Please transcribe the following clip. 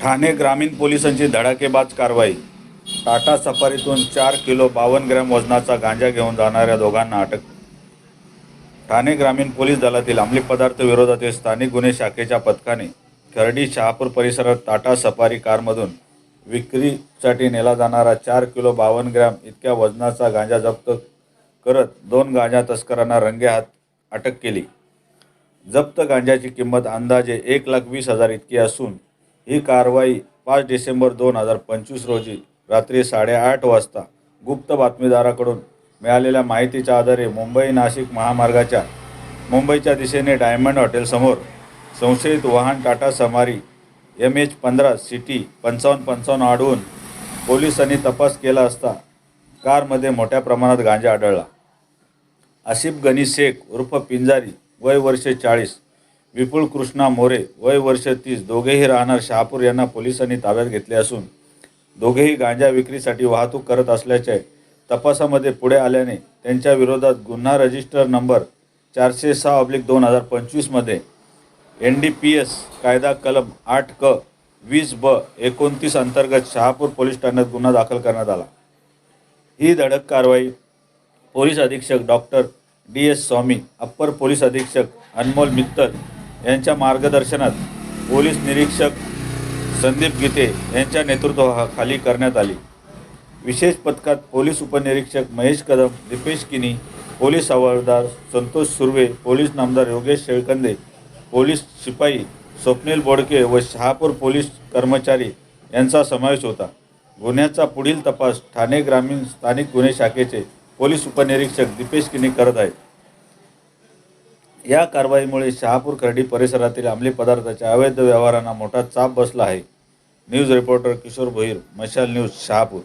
ठाणे ग्रामीण पोलिसांची धडाकेबाज कारवाई. टाटा सफारीतून चार किलो बावन्न ग्रॅम वजनाचा गांजा घेऊन जाणाऱ्या दोघांना अटक. ठाणे ग्रामीण पोलीस दलातील अंमली पदार्थ विरोधातील स्थानिक गुन्हे शाखेच्या पथकाने खर्डी शहापूर परिसरात टाटा सफारी कारमधून विक्रीसाठी नेला जाणारा चार किलो बावन्न ग्रॅम इतक्या वजनाचा गांजा जप्त करत दोन गांजा तस्करांना रंगेहात अटक केली. जप्त गांजाची किंमत अंदाजे एक लाख वीस हजार इतकी असून ही कारवाई पाच डिसेंबर दोन हजार पंचवीस रोजी रात्री साडेआठ वाजता गुप्त बातमीदाराकडून मिळालेल्या माहितीच्या आधारे मुंबई नाशिक महामार्गाच्या मुंबईच्या दिशेने डायमंड हॉटेलसमोर संशयित वाहन टाटा समारी एम एच पंधरा सिटी पंचावन्न पंचावन्न अडवून पोलिसांनी तपास केला असता कारमध्ये मोठ्या प्रमाणात गांजा आढळला. आसिफ गनी शेख उर्फ पिंजारी वय वर्ष चाळीस. विपुल कृष्णा मोरे वय वर्ष तीस दोघेही राहणार शहापूर यांना पोलिसांनी ताब्यात घेतले असून दोघेही गांजा विक्रीसाठी वाहतूक करत असल्याचे तपासामध्ये पुढे आल्याने त्यांच्या विरोधात गुन्हा रजिस्टर नंबर चारशे सहा ऑब्लिक दोन हजार पंचवीसमध्ये एन डी पी एस कायदा कलम आठ क वीस ब एकोणतीस अंतर्गत शहापूर पोलीस ठाण्यात गुन्हा दाखल करण्यात आला. ही धडक कारवाई पोलीस अधीक्षक doctor D S Swami upper police अधीक्षक अनमोल मित्तल यांच्या मार्गदर्शनात पोलीस निरीक्षक संदीप गीते यांच्या नेतृत्वाखाली करण्यात आली. विशेष पथकात पोलीस उपनिरीक्षक महेश कदम दीपेश किनी पोलीस हवालदार संतोष सुर्वे पोलीस नामदार योगेश शेळकंदे पोलीस शिपाई स्वप्नील बोडके व शहापूर पोलीस कर्मचारी यांचा समावेश होता. गुन्ह्याचा पुढील तपास ठाणे ग्रामीण स्थानिक गुन्हे शाखेचे पोलीस उपनिरीक्षक दीपेश किनी करत आहेत. या कारवाईमुळे शहापूर खर्डी परिसरातील अंमली पदार्थाच्या अवैध व्यवहारांना मोठा चाप बसला आहे. न्यूज रिपोर्टर किशोर भोईर मशाल न्यूज शहापूर.